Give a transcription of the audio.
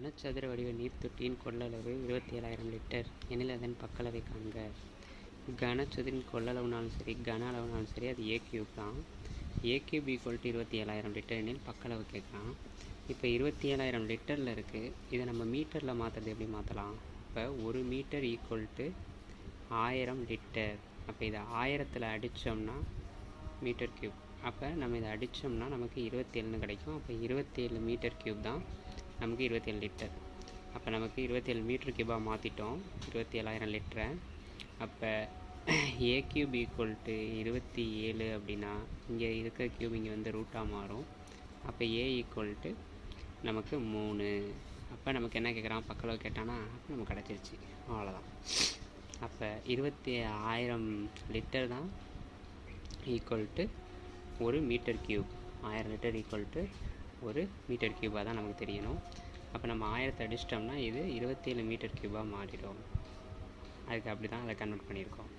கனச்சதுர வடிவ நீர்த்தொட்டியின் கொள்ளளவு இருபத்தி ஏழாயிரம் லிட்டர். எனில் அதன் பக்களவை காண்க. கனச்சதுரின் கொள்ளளவுனாலும் சரி கன அளவுனாலும் சரி அது ஏ கியூப் தான். ஏ கியூப் ஈக்குவல் டு இருபத்தி ஏழாயிரம் லிட்டர் எனில் பக்களவு கேட்குறான் இப்போ இருபத்தி ஏழாயிரம் லிட்டரில் இருக்குது இதை நம்ம மீட்டரில் மாற்றுறது எப்படி மாற்றலாம் இப்போ ஒரு மீட்டர் ஈக்குவல் டு ஆயிரம் லிட்டர். அப்போ இதை ஆயிரத்தில் அடித்தோம்னா மீட்டர் கியூப் அப்போ நம்ம இதை அடித்தோம்னா நமக்கு இருபத்தேழுன்னு கிடைக்கும். அப்போ இருபத்தேழு மீட்டர் கியூப் தான் நமக்கு இருபத்தேழு லிட்டர். அப்போ நமக்கு இருபத்தேழு மீட்ரு கியூபாக மாற்றிட்டோம் இருபத்தி ஏழாயிரம் லிட்டரை. அப்போ ஏ கியூப் ஈக்குவல் டு இருபத்தி ஏழு அப்படின்னா இங்கே இருக்கிற கியூப் இங்கே வந்து ரூட்டாக மாறும். அப்போ ஏ ஈக்குவல் டு நமக்கு மூணு. அப்போ நமக்கு என்ன கேட்குறான் பக்கத்தில் கேட்டானா அப்போ நமக்கு கிடச்சிருச்சு. அவ்வளோதான் அப்போ இருபத்தி ஆயிரம் லிட்டர் தான் ஈக்குவல் டு ஒரு மீட்டர் கியூப் ஆயிரம் லிட்டர் ஈக்குவல் டு ஒரு மீட்டர் கியூபாக தான் நமக்கு தெரியணும். அப்போ நம்ம ஆயிரத்தை அடிச்சிட்டோம்னா இது இருபத்தேழு மீட்டர் கியூபாக மாறிடும். அதுக்கு அப்படி தான் அதை கன்வெர்ட் பண்ணியிருக்கோம்.